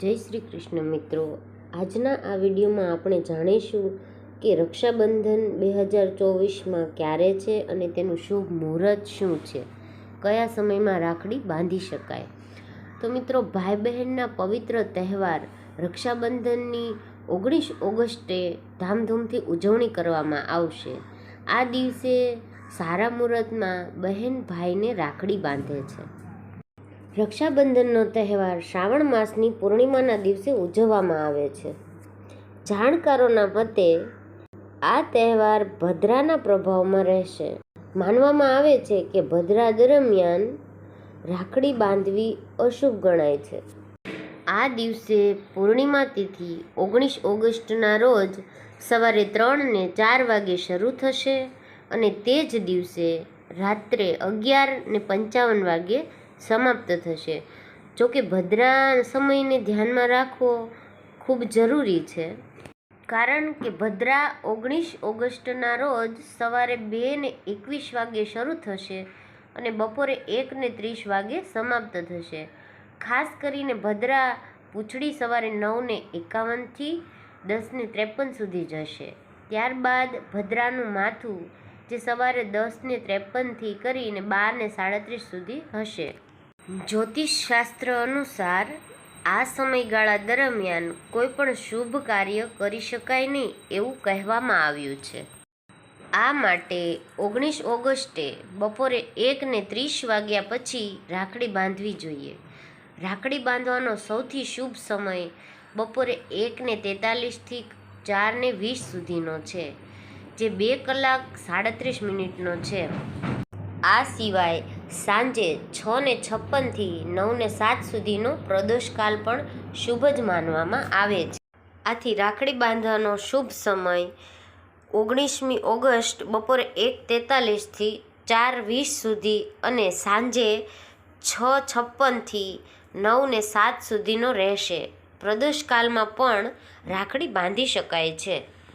જય શ્રી કૃષ્ણ મિત્રો. આજના આ વિડીયોમાં આપણે જાણીશું કે રક્ષાબંધન બે હજાર ચોવીસમાં ક્યારે છે અને તેનું શુભ મુહૂર્ત શું છે? કયા સમયમાં રાખડી બાંધી શકાય? તો મિત્રો ભાઈ બહેનના પવિત્ર તહેવાર રક્ષાબંધનની ઓગણીસ ઓગસ્ટે ધામધૂમથી ઉજવણી કરવામાં આવશે. આ દિવસે સારા મુહૂર્તમાં બહેન ભાઈને રાખડી બાંધે છે. રક્ષાબંધનનો તહેવાર શ્રાવણ માસની પૂર્ણિમાના દિવસે ઉજવવામાં આવે છે. જાણકારોના મતે, આ તહેવાર ભદ્રાના પ્રભાવમાં રહેશે. માનવામાં આવે છે કે ભદ્રા દરમિયાન રાખડી બાંધવી અશુભ ગણાય છે. આ દિવસે પૂર્ણિમા તિથિ ઓગણીસ ઓગસ્ટના રોજ સવારે ત્રણ ને ચાર વાગે શરૂ થશે અને તે જ દિવસે રાત્રે અગિયાર ને પંચાવન વાગે સમાપ્ત થશે. જો કે ભદ્રા સમયને ધ્યાનમાં રાખવો ખૂબ જરૂરી છે. કારણ કે ભદ્રા ઓગણીસ ઓગસ્ટના રોજ સવારે બે ને એકવીસ વાગે શરૂ થશે અને બપોરે એક ને ત્રીસ વાગે સમાપ્ત થશે. ખાસ કરીને ભદ્રા પૂંછડી સવારે નવ ને એકાવનથી દસ ને ત્રેપન સુધી જશે. ત્યારબાદ ભદ્રાનું માથું જે સવારે દસ ને ત્રેપનથી કરીને બાર ને સાડત્રીસ સુધી હશે. જ્યોતિષ શાસ્ત્ર અનુસાર આ સમયગાળા દરમિયાન કોઈ પણ શુભ કાર્ય કરી શકાય નહીં એવું કહેવામાં આવ્યું છે. આ માટે ઓગણીસ ઓગસ્ટે બપોરે એકને ત્રીસ વાગ્યા પછી રાખડી બાંધવી જોઈએ. રાખડી બાંધવાનો સૌથી શુભ સમય બપોરે એકને તેતાલીસથી ચારને વીસ સુધીનો છે, જે બે કલાક સાડત્રીસ મિનિટનો છે. આ સિવાય સાંજે છ ને છપ્પનથી નવ ને સાત સુધીનો પ્રદોષકાલ પણ શુભ જ માનવામાં આવે છે. આથી રાખડી બાંધવાનો શુભ સમય ઓગણીસમી ઓગસ્ટ બપોરે એક તેતાલીસથી ચાર વીસ સુધી અને સાંજે છ છપ્પનથી નવ ને સાત સુધીનો રહેશે. પ્રદોષકાલમાં પણ રાખડી બાંધી શકાય છે.